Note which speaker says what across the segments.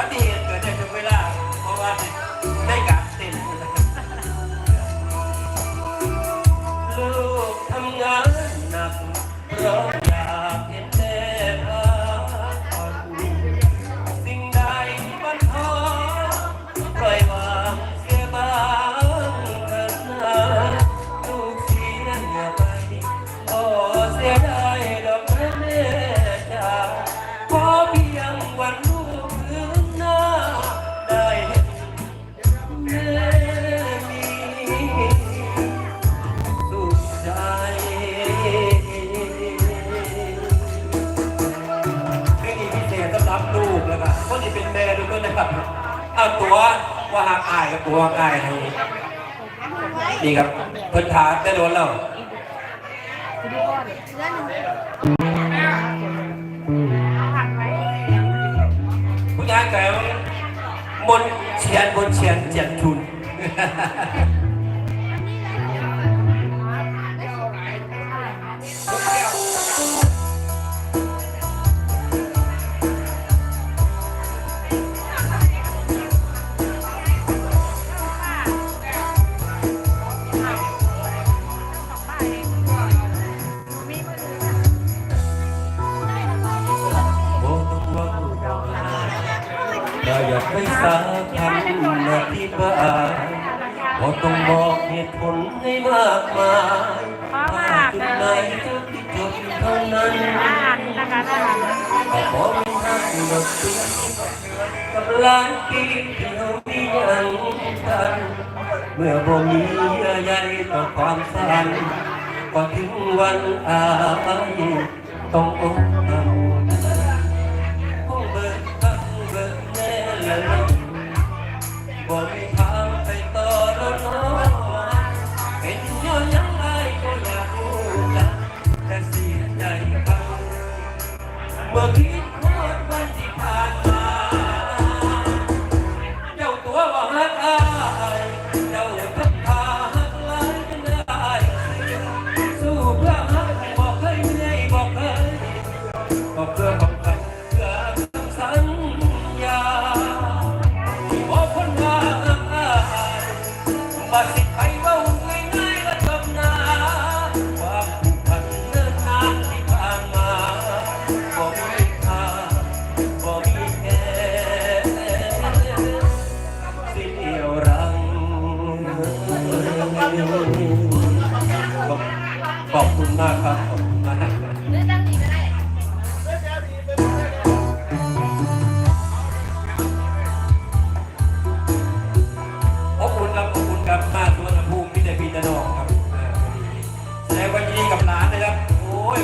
Speaker 1: วันนี้เกิดได้ทุกเวลา เพราะว่าได้การเต้นลูกทำงานหนักเพราะอย คนที่เป็นแม่ดูด้วยนะครับเอาตัวว่าหากอายกับตัวอายให้นี่ครับเพิ่นถาได้โดนแล้วผู้ยายแกมนเชียนบนเชียนเจียนทุน สาคำนาทีบานโอ้ต้องบอกเหตุผลให้มากมายจุดไหนจะที่จบเท่านั้น
Speaker 2: อาหารนะคะอ
Speaker 1: ก็ขอมีทางหลบปีกับหลายปีที่เรามีอย่างกันเมื่อบ่มีเยื่อใยต่อความฝันก็ถึงวันอายต้องอกหัก บ่มีทางไปต่อแล้วเนาะเป็นย้อนยังไงก็อยากรู้จักแต่เสียใจฟังเมื่อคิด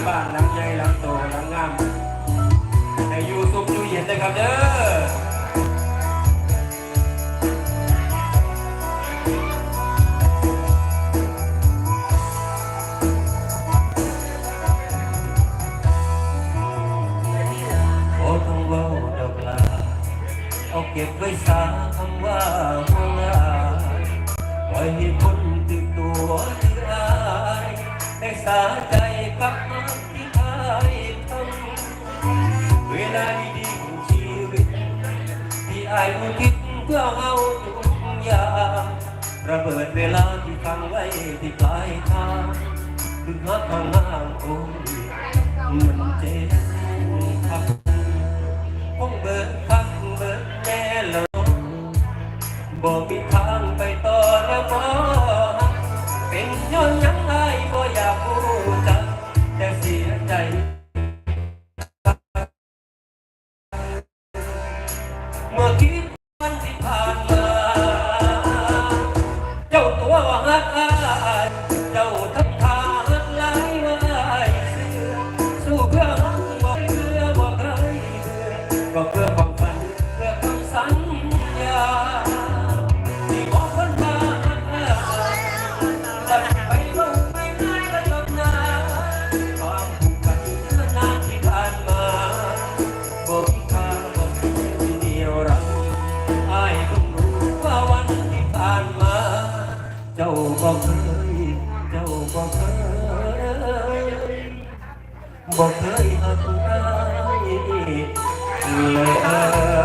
Speaker 1: บ้านห
Speaker 2: ลัง
Speaker 1: ใหญ่หลังโตหลังงามให้อยู่สุขอยู่เย็นนะครับเด้อเก็บไว้สาคำว่าห่วงายปล่อยให้คนตื่นตัวที่อายให้สาใจ ที่อายอุทิศเพื่อเอาทุกอย่างระเบิดเวลาที่ฟังไว้ที่ปลายทางคือหักข้างล่างโอ้ยมันเจ็บ มันที่ผ่านมาเจ้าตัวว่า บอกเคยเจ้าบอกเคยบอกเคยหักอายเลย